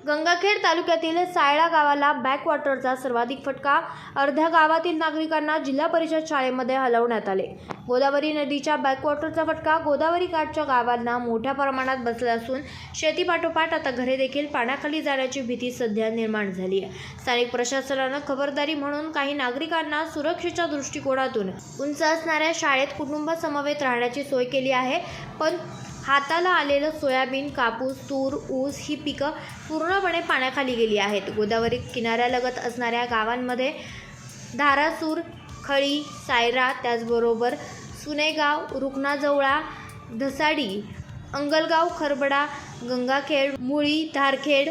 गंगाखेड तालुक्यातील सायळा गावाला बॅकवॉटरचा सर्वाधिक फटका. अर्ध्या गावातील नागरिकांना जिल्हा परिषद शाळेमध्ये हलवण्यात आले. गोदावरी नदीच्या बॅकवॉटरचा फटका गोदावरी काठच्या गावांना मोठ्या प्रमाणात बसला असून शेतीपाठोपाठ आता घरे देखील पाण्याखाली जाण्याची भीती सध्या निर्माण झाली आहे. स्थानिक प्रशासनानं खबरदारी म्हणून काही नागरिकांना सुरक्षेच्या दृष्टिकोनातून उंच असणाऱ्या शाळेत कुटुंबासमवेत राहण्याची सोय केली आहे. पण हाताला आलेलं सोयाबीन कापूस तूर ऊस ही पिकं पूर्णपणे पाण्याखाली गेली आहेत. गोदावरी किनाऱ्यालगत असणाऱ्या गावांमध्ये धारासूर खळी सायरा त्याचबरोबर सुनेगाव रुकणाजवळा धसाडी अंगलगाव खरबडा गंगाखेड मुळी धारखेड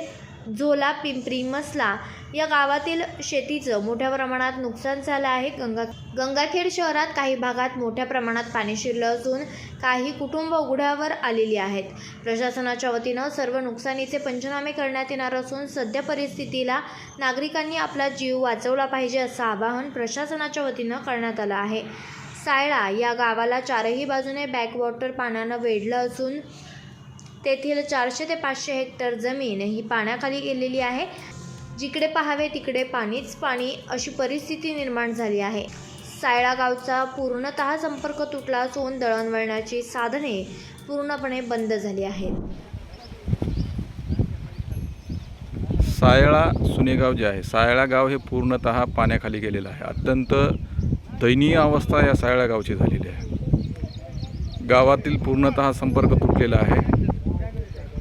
झोला पिंपरी मसला या गावातील शेतीचं मोठ्या प्रमाणात नुकसान झालं आहे. गंगा गंगाखेड शहरात काही भागात मोठ्या प्रमाणात पाणी शिरलं असून काही कुटुंब उघड्यावर आलेली आहेत. प्रशासनाच्या वतीनं सर्व नुकसानीचे पंचनामे करण्यात येणार असून सध्या परिस्थितीला नागरिकांनी आपला जीव वाचवला पाहिजे असं आवाहन प्रशासनाच्या वतीनं करण्यात आलं आहे. सायळा या गावाला चारही बाजूने बॅकवॉटर पाण्यानं वेढलं असून तेथील चारशे ते पाचशे हेक्टर जमीन ही पाण्याखाली गेलेली आहे. जिकडे पाहावे तिकडे पाणीच पाणी अशी परिस्थिती निर्माण झाली आहे. सायळा गावचा पूर्णतः संपर्क तुटला असून दळणवळणाची साधने पूर्णपणे बंद झाली आहेत. सायळा सुनेगाव जे आहे सायळा गाव हे पूर्णतः पाण्याखाली गेलेलं आहे. अत्यंत दयनीय अवस्था या सायळा गावची झालेली आहे. गावातील पूर्णतः संपर्क तुटलेला आहे.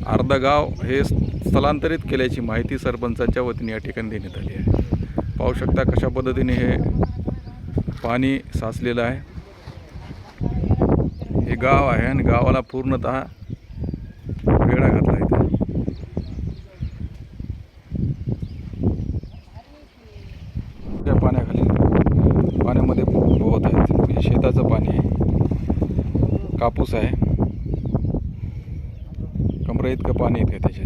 अर्ध गाव हे स्थलांतरित केल्याची माहिती सरपंचाच्या वतीने या ठिकाणी देण्यात आली आहे. पाहू शकता कशा पद्धतीने हे पाणी साचलेलं आहे. हे गाव आहे आणि गावाला पूर्णतः वेढा घातला आहे त्या पाण्याखाली पाण्यामध्ये पोहत आहेत. म्हणजे शेताचं पाणी आहे. कापूस आहे. कमरे इतकं पाणी येते त्याचे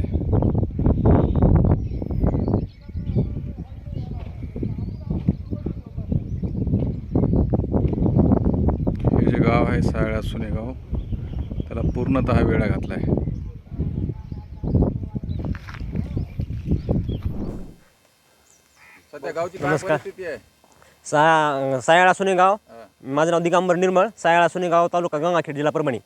हे जे गाव आहे सायळा सुनेगाव त्याला पूर्णतः वेळा घातला आहे सध्या गावची काय नमस्कार. परिस्थिती आहे? सा सायाळा सुनेगाव. माझं नाव दिगंबर निर्मळ सायाळा सुनेगाव तालुका गंगाखेड जिल्हा परभणी.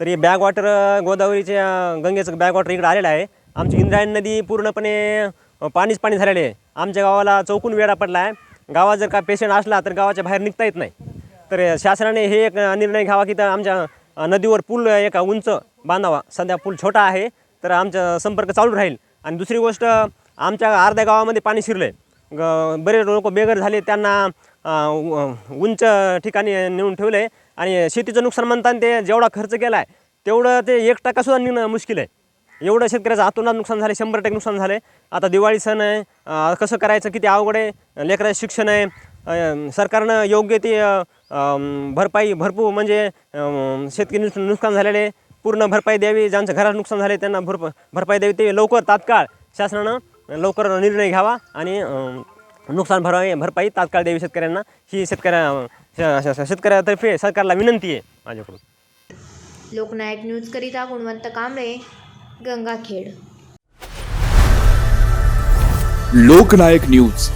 तर हे बॅक वॉटर गोदावरीच्या गंगेचं बॅक वॉटर इकडे आलेलं आहे. आमची इंद्रायणी नदी पूर्णपणे अ, पाणीच पाणी झालेले आहे. आमच्या गावाला चौकून वेळा पडला आहे गावात जर का पेशंट असला तर गावाच्या बाहेर निघता येत नाही. तर शासनाने हे एक निर्णय घ्यावा की तर आमच्या नदीवर पूल एक उंच बांधावा. सध्या पूल छोटा आहे तर आमचा संपर्क चालू राहील. आणि दुसरी गोष्ट आमच्या अर्ध्या गावामध्ये पाणी शिरलं आहे ग बरेच लोक बेघर झाले त्यांना उंच ठिकाणी नेऊन ठेवलं आहे आणि शेतीचं नुकसान म्हणताना ते जेवढा खर्च केला आहे तेवढं ते एक टक्कासुद्धा निघणं मुश्किल आहे. एवढं शेतकऱ्याचं आतोनात नुकसान झाले शंभर टक्के नुकसान झाले आता दिवाळी सण आहे कसं करायचं किती अवघड आहे लेकराचं शिक्षण आहे सरकारनं योग्य ते भरपाई भरपूर म्हणजे शेतकरी नुस- नुकसान झालेले पूर्ण भरपाई द्यावी ज्यांचं घरात नुकसान झाले त्यांना भरप भरपाई द्यावी ते लवकर तात्काळ शासनानं लवकर निर्णय घ्यावा आणि नुकसान भरवाई भरपाई तात्काळ द्यावी शेतकऱ्यांना. ही शेतकऱ्या शेतकऱ्यातर्फे सरकारला विनंती आहे माझ्याकडून. लोकनायक न्यूजकरिता गुणवंत कांबळे गंगाखेड. लोकनायक न्यूज.